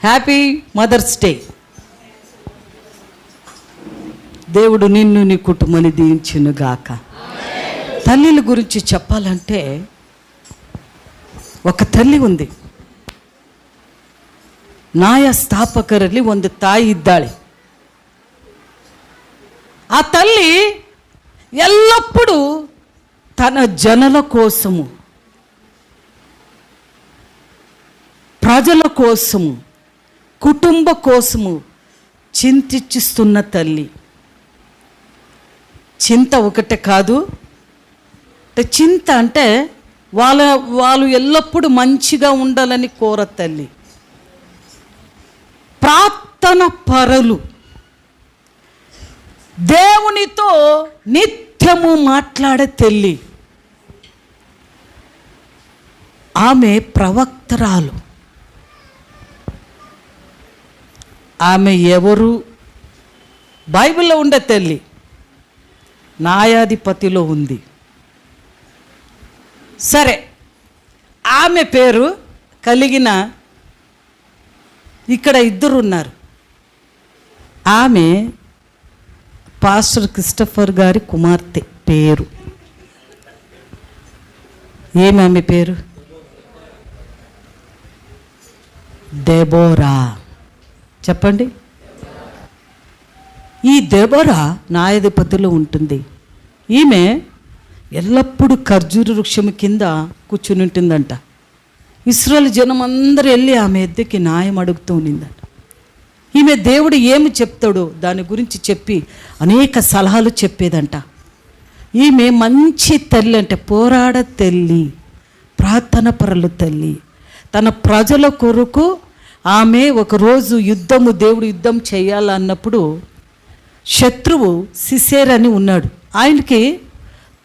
Happy mother's day దేవుడు నిన్ను నీ కుటుంబాన్ని దీవించును గాక తల్లిల గురించి చెప్పాలంటే ఒక తల్లి ఉంది ನಾಯ ಸ್ಥಾಪಕರಲ್ಲಿ ಒಂದು ತಾಯಿ ಇದ್ದಾಳೆ ఆ తల్లి ఎల్లప్పుడూ తన జనుల కోసము ప్రజల కోసము కుటుంబ కోసము చింతిచ్చిస్తున్న తల్లి. చింత ఒకటే కాదు చింత అంటే వాళ్ళ వాళ్ళు ఎల్లప్పుడూ మంచిగా ఉండాలని కోర తల్లి. ప్రార్థన పరలు. దేవునితో నిత్యము మాట్లాడే తల్లి. ఆమె ప్రవక్తరాలు. ఆమె ఎవరు? బైబిల్లో ఉండే తల్లి న్యాయాధిపతిలో ఉంది. సరే ఆమె పేరు కలిగిన ఇక్కడ ఇద్దరు ఉన్నారు ఆమె పాస్టర్ క్రిస్టఫర్ గారి కుమార్తె పేరు. ఏమి ఆమె పేరు? దెబోరా చెప్పండి. ఈ దెబోరా న్యాయాధిపతిలో ఉంటుంది. ఈమె ఎల్లప్పుడూ ఖర్జూర వృక్షం కింద కూర్చుని ఉంటుందంట ఇస్రాయల్ జనం అందరూ వెళ్ళి ఆమె ఎద్దకి న్యాయం అడుగుతూ ఉన్నిందంట. ఈమె దేవుడు ఏమి చెప్తాడో దాని గురించి చెప్పి అనేక సలహాలు చెప్పేదంట. ఈమె మంచి తల్లి అంటే పోరాడ తల్లి ప్రార్థన పరలు తల్లి. తన ప్రజల కొరకు ఆమె ఒకరోజు యుద్ధము దేవుడు యుద్ధం చేయాలన్నప్పుడు శత్రువు సిసేర్ అని ఉన్నాడు. ఆయనకి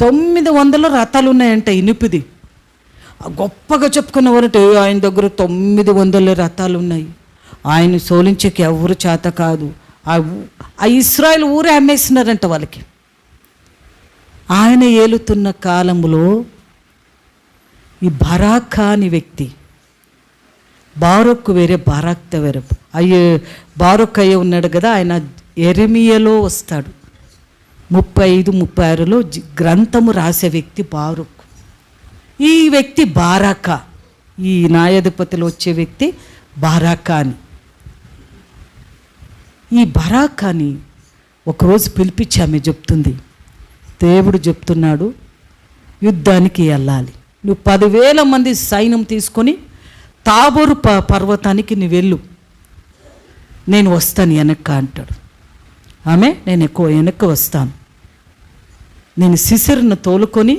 తొమ్మిది వందల రథాలు ఉన్నాయంట ఇనుపిది. గొప్పగా చెప్పుకున్నవారంటే ఆయన దగ్గర తొమ్మిది వందల రథాలు ఉన్నాయి. ఆయన సోలించకి ఎవరు చేత కాదు. ఆ ఆ ఇస్రాయల్ ఊరే అమ్మేసినారంట వాళ్ళకి. ఆయన ఏలుతున్న కాలంలో ఈ బరాకా అని వ్యక్తి బారొక్కు వేరే బారాక్త వేరే. అయ్యే బారొక్ అయ్యే ఉన్నాడు కదా ఆయన ఎరమియలో వస్తాడు. ముప్పై ఐదు ముప్పై ఆరులో గ్రంథము రాసే వ్యక్తి బారుక్ ఈ వ్యక్తి బారాకా. ఈ న్యాయాధిపతిలో వచ్చే వ్యక్తి బారాకా అని. ఈ బరాకాని ఒకరోజు పిలిపించి ఆమె చెప్తుంది. దేవుడు చెప్తున్నాడు యుద్ధానికి వెళ్ళాలి. నువ్వు పదివేల మంది సైన్యం తీసుకొని తాబోరు ప పర్వతానికి నువ్వు వెళ్ళు. నేను వస్తాను వెనక్క అంటాడు. ఆమె నేను ఎక్కువ వెనక్క వస్తాను. నేను శిశిరును తోలుకొని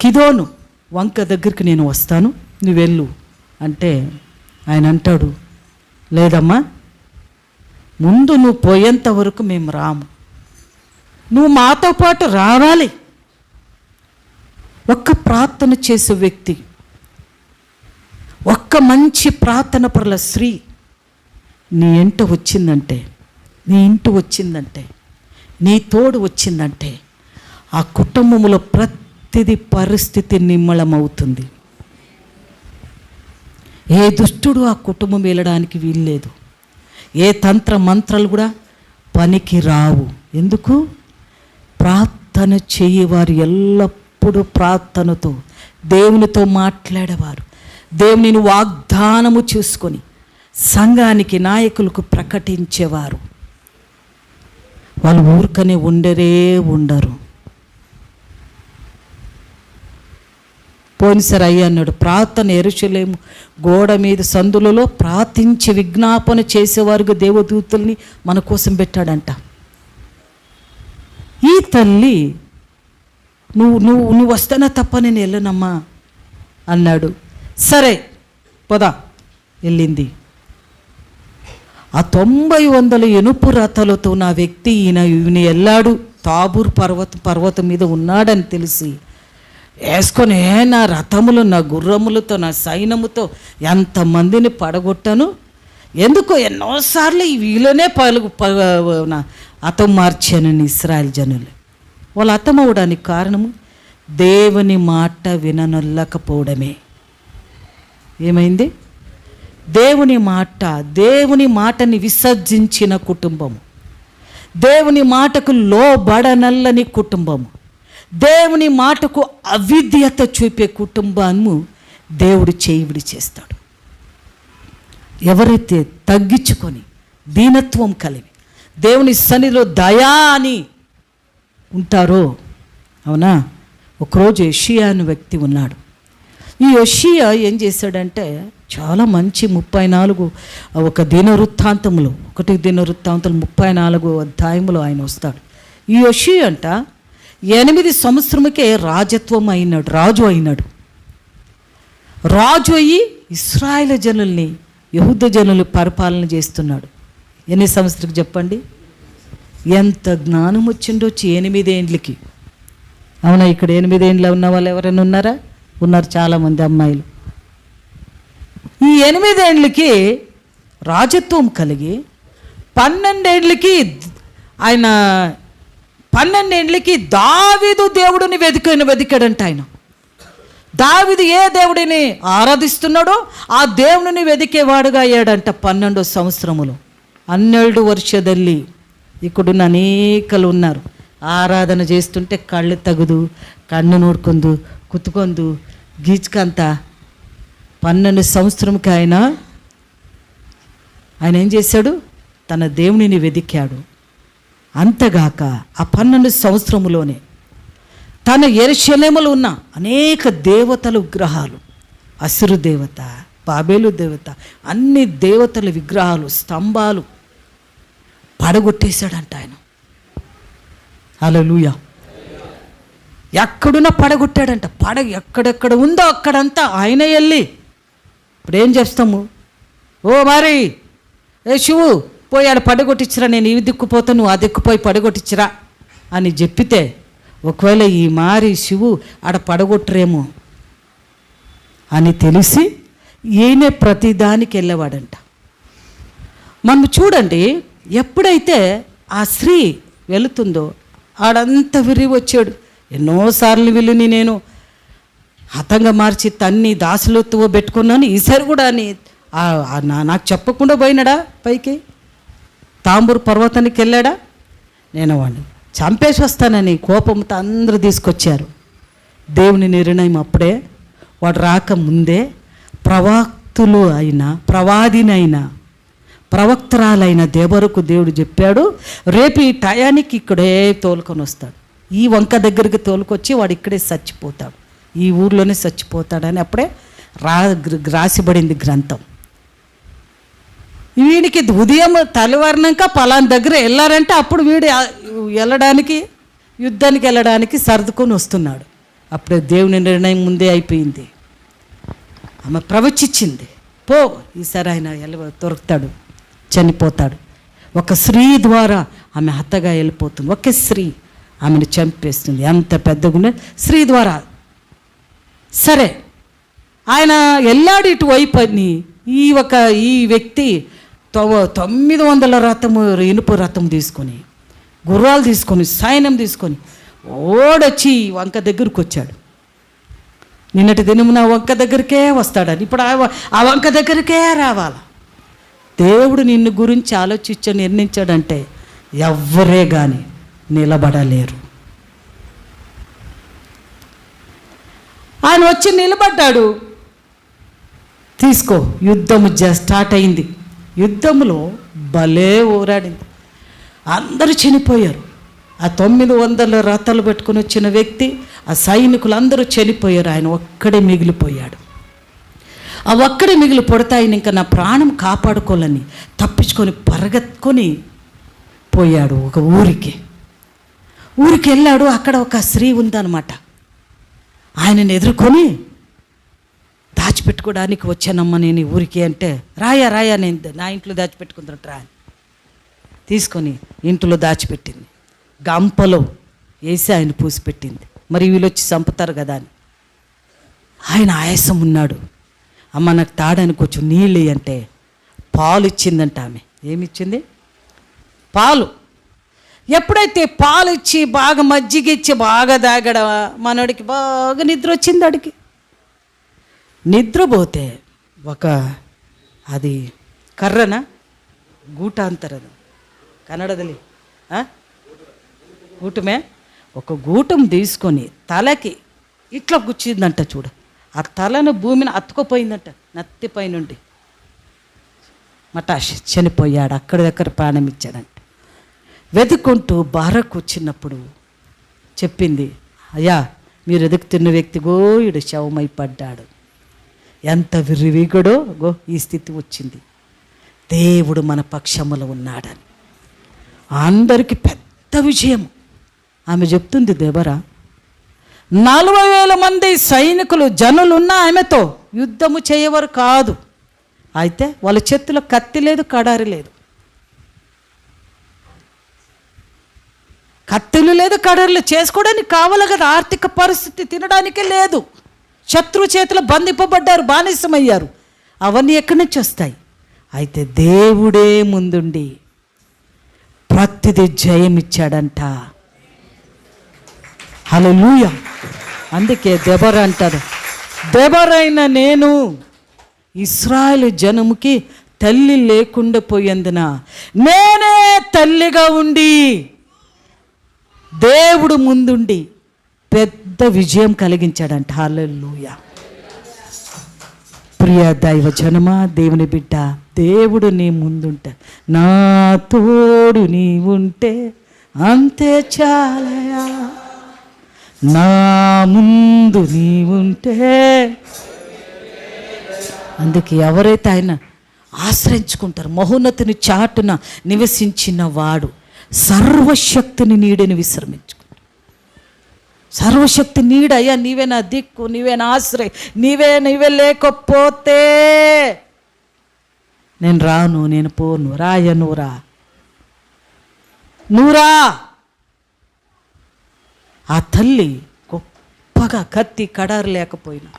కిదోను వంక దగ్గరికి నేను వస్తాను నువ్వు వెళ్ళు అంటే ఆయన అంటాడు లేదమ్మా ముందు నువ్వు పోయేంత వరకు మేము రాము. నువ్వు మాతో పాటు రావాలి. ఒక్క ప్రార్థన చేసే వ్యక్తి ఒక్క మంచి ప్రార్థన పరుల స్త్రీ నీ ఇంట వచ్చిందంటే నీ ఇంటి వచ్చిందంటే నీ తోడు వచ్చిందంటే ఆ కుటుంబంలో ప్రతిది పరిస్థితి నిమ్మళమవుతుంది ఏ దుష్టుడు ఆ కుటుంబం వెళ్ళడానికి వీల్లేదు. ఏ తంత్ర మంత్రాలు కూడా పనికి రావు. ఎందుకు? ప్రార్థన చేయవారు ఎల్లప్పుడూ ప్రార్థనతో దేవునితో మాట్లాడేవారు. దేవునిని వాగ్దానము చూసుకొని సంఘానికి నాయకులకు ప్రకటించేవారు. వాళ్ళు ఊరికనే ఉండరే ఉండరు. పోయినసారి అయ్యి అన్నాడు ప్రార్థన ఎరుచలేము గోడ మీద సందులలో ప్రార్థించి విజ్ఞాపన చేసేవారుగా దేవదూతుల్ని మన కోసం పెట్టాడంట. ఈ తల్లి నువ్వు నువ్వు నువ్వు వస్తానా తప్ప నేను వెళ్ళనమ్మా అన్నాడు. సరే పద. వెళ్ళింది. ఆ తొంభై వందల ఎనుపు రథలతో నా వ్యక్తి ఈయన ఈయన వెళ్ళాడు తాబూర్ పర్వత పర్వతం మీద ఉన్నాడని తెలిసి వేసుకొని నా రథములు నా గుర్రములతో నా సైన్యముతో ఎంతమందిని పడగొట్టాను? ఎందుకో ఎన్నోసార్లు ఈ వీలోనే పలుగు ప- అతం మార్చానని ఇస్రాయల్ జనులు. వాళ్ళు అతమవడానికి కారణము దేవుని మాట విననొల్లకపోవడమే. ఏమైంది? దేవుని మాట దేవుని మాటని విసర్జించిన కుటుంబము. దేవుని మాటకు లోబడనల్లని కుటుంబము. దేవుని మాటకు అవిద్యత చూపే కుటుంబాన్ని దేవుడు చేయివిడి చేస్తాడు. ఎవరైతే తగ్గించుకొని దీనత్వం కలిగి దేవుని సన్నిధిలో దయా అని ఉంటారో అవునా? ఒకరోజు ఏషియా వ్యక్తి ఉన్నాడు. ఈ యషియా ఏం చేశాడంటే చాలా మంచి ముప్పై నాలుగు ఒక దినవృత్తాంతంలో ఒకటి దినవృత్తాంతం ముప్పై నాలుగు అధ్యాయములు ఆయన వస్తాడు. ఈ యషి అంట ఎనిమిది సంవత్సరముకే రాజత్వం అయినాడు రాజు అయినాడు. రాజు అయ్యి ఇస్రాయేల్ జనుల్ని యహుద్ధ జనులు పరిపాలన చేస్తున్నాడు. ఎన్ని సంవత్సరాలకు చెప్పండి? ఎంత జ్ఞానం వచ్చిండొచ్చి ఎనిమిదేండ్లకి. అవునా ఇక్కడ ఎనిమిదేండ్ల ఉన్న వాళ్ళు ఎవరైనా ఉన్నారా? ఉన్నారు చాలామంది అమ్మాయిలు. ఈ ఎనిమిదేండ్లకి రాజత్వం కలిగి పన్నెండేండ్లకి ఆయన పన్నెండేండ్లకి దావిదు దేవుడిని వెతికైన వెతికాడంట ఆయన. దావిది ఏ దేవుడిని ఆరాధిస్తున్నాడో ఆ దేవుడిని వెతికేవాడుగా అయ్యాడంట పన్నెండో సంవత్సరములు. హన్నెరడు వర్షదల్లి ఇక్కడున్న అనేకలు ఉన్నారు. ఆరాధన చేస్తుంటే కళ్ళు తగుదు కన్ను నూడుకుందు కుత్తుకొందు గీచుకంత పన్నెండు సంవత్సరంకి ఆయన ఆయన ఏం చేశాడు? తన దేవునిని వెదికాడు అంతగాక ఆ పన్నెండు సంవత్సరములోనే తన ఎరుశలేములు ఉన్న అనేక దేవతల విగ్రహాలు అసురు దేవత బాబేలు దేవత అన్ని దేవతల విగ్రహాలు స్తంభాలు పడగొట్టేశాడంట ఆయన. అలలుయా ఎక్కడున్నా పడగొట్టాడంట. పడగ ఎక్కడెక్కడ ఉందో అక్కడంతా ఆయన వెళ్ళి ఇప్పుడు ఏం చేస్తాము? ఓ మరి ఏ శివు పోయి ఆడ పడగొట్టించరా నేను ఈ దిక్కుపోతా నువ్వు ఆ దిక్కుపోయి పడగొట్టించరా అని చెప్పితే ఒకవేళ ఈ మారి శివు ఆడ పడగొట్టరేమో అని తెలిసి ఈయనే ప్రతిదానికి వెళ్ళేవాడంట. మనం చూడండి ఎప్పుడైతే ఆ స్త్రీ వెళుతుందో ఆడంతా విరిగి వచ్చాడు ఎన్నోసార్లు వెళ్ళి నేను హతంగా మార్చి తన్ని దాసులెత్తువ పెట్టుకున్నాను. ఈసారి కూడా అని నాకు చెప్పకుండా పోయినాడా పైకి? తాంబూరు పర్వతానికి వెళ్ళాడా? నేను వాడిని చంపేసి వస్తానని కోపంతో అందరూ తీసుకొచ్చారు. దేవుని నిర్ణయం అప్పుడే వాడు రాక ముందే ప్రవక్తులు అయినా ప్రవాదినైనా ప్రవక్తరాలైన దేవరకు దేవుడు చెప్పాడు రేపు ఈ టయానికి ఇక్కడే తోలుకొని వస్తాడు. ఈ వంక దగ్గరికి తోలుకొచ్చి వాడు ఇక్కడే చచ్చిపోతాడు. ఈ ఊర్లోనే చచ్చిపోతాడని అప్పుడే రా రాసిబడింది గ్రంథం. వీడికి ఉదయం తెల్లవారినాక పలాన్ దగ్గర వెళ్ళారంటే అప్పుడు వీడు వెళ్ళడానికి యుద్ధానికి వెళ్ళడానికి సర్దుకొని వస్తున్నాడు. అప్పుడే దేవుని నిర్ణయం ముందే అయిపోయింది. ఆమె ప్రవచించింది. పో ఈసారి ఆయన ఎల్ల దొరుకుతాడు చనిపోతాడు. ఒక స్త్రీ ద్వారా ఆమె హతగా వెళ్ళిపోతుంది. ఒకే స్త్రీ. ఆమెను చంపేస్తుంది. ఎంత పెద్దగా స్త్రీ ద్వారా. సరే. ఆయన వెళ్ళాడు ఇటువైపు అని ఈ ఒక ఈ వ్యక్తి తొమ్మిది వందల రథము ఇనుప రథం తీసుకొని గుర్రాలు తీసుకొని సైన్యం తీసుకొని ఓడొచ్చి వంక దగ్గరకు వచ్చాడు. నిన్నటి దినమున వంక దగ్గరికే వస్తాడని. ఇప్పుడు ఆ ఆ వంక దగ్గరికే రావాల? దేవుడు నిన్ను గురించి ఆలోచించ నిర్ణయించాడంటే ఎవ్వరే కానీ నిలబడలేరు. ఆయన వచ్చి నిలబడ్డాడు. తీసుకో యుద్ధము జ స్టార్ట్ అయింది. యుద్ధంలో భలే ఊరాడింది. అందరూ చనిపోయారు. ఆ తొమ్మిది వందల రథాలు పెట్టుకుని వచ్చిన వ్యక్తి ఆ సైనికులు అందరూ చనిపోయారు. ఆయన ఒక్కడే మిగిలిపోయాడు. ఆ ఒక్కడే మిగిలి పొడితే ఆయన ఇంకా నా ప్రాణం కాపాడుకోవాలని తప్పించుకొని పరగెత్తుకొని పోయాడు ఒక ఊరికి. ఊరికి వెళ్ళాడు అక్కడ ఒక స్త్రీ ఉందన్నమాట. ఆయనను ఎదుర్కొని దాచిపెట్టుకోవడానికి వచ్చానమ్మా నేను ఊరికి అంటే రాయా రాయా నేను నా ఇంట్లో దాచిపెట్టుకుంటాను రా తీసుకొని ఇంట్లో దాచిపెట్టింది. గంపలో వేసి ఆయన పూసిపెట్టింది. మరి వీళ్ళు వచ్చి చంపుతారు కదా అని. ఆయన ఆయాసం ఉన్నాడు. అమ్మ నాకు తాడానికి కొంచెం నీళ్ళు అంటే పాలు ఇచ్చిందంట ఆమె. ఏమి ఇచ్చింది పాలు. ఎప్పుడైతే పాలు ఇచ్చి బాగా మజ్జిగిచ్చి బాగా తాగడం మనోడికి బాగా నిద్ర వచ్చింది అడికి నిద్రపోతే ఒక అది కర్రన? గూటాంతరదు. కన్నడదలి. గూటమే? ఒక గూటం తీసుకొని తలకి ఇట్లా గుచ్చిందంట చూడు. ఆ తలను భూమిని అత్తుకుపోయిందంట నత్తిపై నుండి మటాష్ చనిపోయాడు అక్కడి దగ్గర ప్రాణం ఇచ్చాడంట వెతుక్కుంటూ బారకు వచ్చినప్పుడు చెప్పింది అయ్యా మీరు ఎదుగుతున్న వ్యక్తి గోయుడు శవమై పడ్డాడు. ఎంత విరివిగడో గో ఈ స్థితి వచ్చింది. దేవుడు మన పక్షములో ఉన్నాడని. అందరికీ పెద్ద విజయం ఆమె చెప్తుంది దేవరా నలభై వేల మంది సైనికులు జనులు ఉన్న ఆమెతో యుద్ధము చేయవరు కాదు. అయితే వాళ్ళ చేతిలో కత్తి లేదు కడారి లేదు. కత్తులు లేదు కడర్లు చేసుకోవడానికి కావాలి కదా. ఆర్థిక పరిస్థితి తినడానికే లేదు. శత్రు చేతిలో బంధింపబడ్డారు బానిసమయ్యారు. అవన్నీ ఎక్కడి నుంచి వస్తాయి? అయితే దేవుడే ముందుండి ప్రతిది జయం ఇచ్చాడంట. లూయ అందుకే దెబర అంటారు. దెబరైన నేను ఇస్రాయల్ జనముకి తల్లి లేకుండా పోయేందున నేనే తల్లిగా ఉండి దేవుడు ముందుండి పెద్ద విజయం కలిగించాడంట. హాలూయ ప్రియ దైవ జనమా దేవుని బిడ్డ దేవుడు నీ ముందుంటే నా తోడు నీ ఉంటే అంతే చాలయా నా ముందు నీ ఉంటే అందుకే ఎవరైతే ఆయన ఆశ్రయించుకుంటారు మహోన్నతిని చాటున నివసించిన వాడు సర్వశక్తిని నీడని విశ్రమించుకుంటాడు సర్వశక్తి నీడయ్యా నీవే నా దిక్కు నీవే నా ఆశ్రయ నీవే నీవే లేకపోతే నేను రాను నేను పోను రాయ నూరా నూరా ఆ తల్లి గొప్పగా కత్తి కడారు లేకపోయినా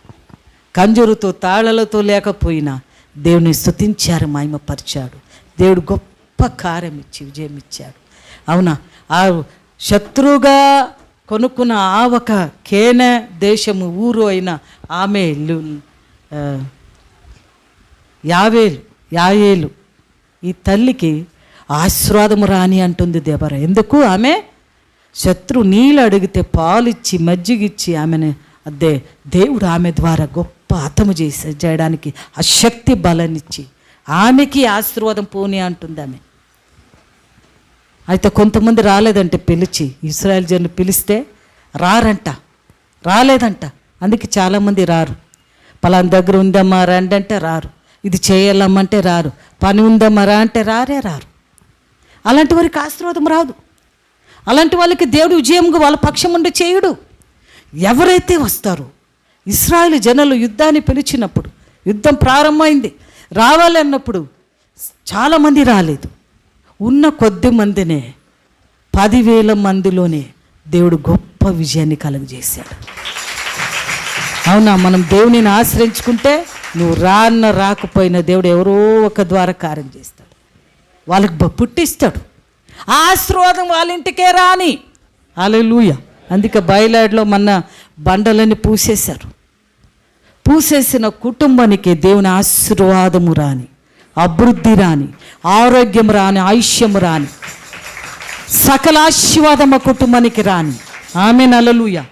కంజరుతో తాళలతో లేకపోయినా దేవుని స్థుతించారు మహిమపరిచాడు దేవుడు గొప్ప కార్యం ఇచ్చి విజయం ఇచ్చాడు అవునా? ఆ శత్రువుగా కొనుక్కున్న ఆ ఒక కేన దేశము ఊరు అయిన ఆమె లు- యావేలు యాయేలు. ఈ తల్లికి ఆశీర్వాదము రాని అంటుంది దేవర. ఎందుకు ఆమె? శత్రు నీళ్ళు అడిగితే పాలిచ్చి మజ్జిగిచ్చి ఆమెను అదే దేవుడు ఆమె ద్వారా గొప్ప హతము చేసి చేయడానికి ఆ శక్తి బలనిచ్చి ఆమెకి ఆశీర్వాదం పోనీ అంటుంది ఆమె. అయితే కొంతమంది రాలేదంటే పిలిచి ఇస్రాయల్ జన్లు పిలిస్తే రారంట రాలేదంట. అందుకే చాలామంది రారు. పలానా దగ్గర ఉందమ్మా రండి అంటే రారు. ఇది చేయాలమ్మంటే రారు. పని ఉందమ్మా రా అంటే రారే రారు. అలాంటి వారికి ఆశీర్వాదం రాదు. అలాంటి వాళ్ళకి దేవుడు విజయంగా వాళ్ళ పక్షం ఉండి చేయుడు. ఎవరైతే వస్తారో ఇస్రాయేల్ జనులు యుద్ధాన్ని పిలిచినప్పుడు యుద్ధం ప్రారంభమైంది రావాలి అన్నప్పుడు చాలామంది రాలేదు. ఉన్న కొద్ది మందినే పదివేల మందిలోనే దేవుడు గొప్ప విజయాన్ని కలుగజేశాడు. అవునా మనం దేవునిని ఆశ్రయించుకుంటే నువ్వు రాన్న రాకపోయినా దేవుడు ఎవరో ఒక ద్వారా కార్యం చేస్తాడు. వాళ్ళకి పుట్టిస్తాడు. ఆ ఆశీర్వాదం వాళ్ళ ఇంటికే రాని. అలెలుయ అందుకే బయలాడ్లో మన బండలని పూసేశారు. పూసేసిన కుటుంబానికి దేవుని ఆశీర్వాదము రాని. అభివృద్ధి రాని ఆరోగ్యం రాని ఆయుష్యం రాని సకల ఆశీర్వాదం కుటుంబానికి రాని. ఆమె నలలుయా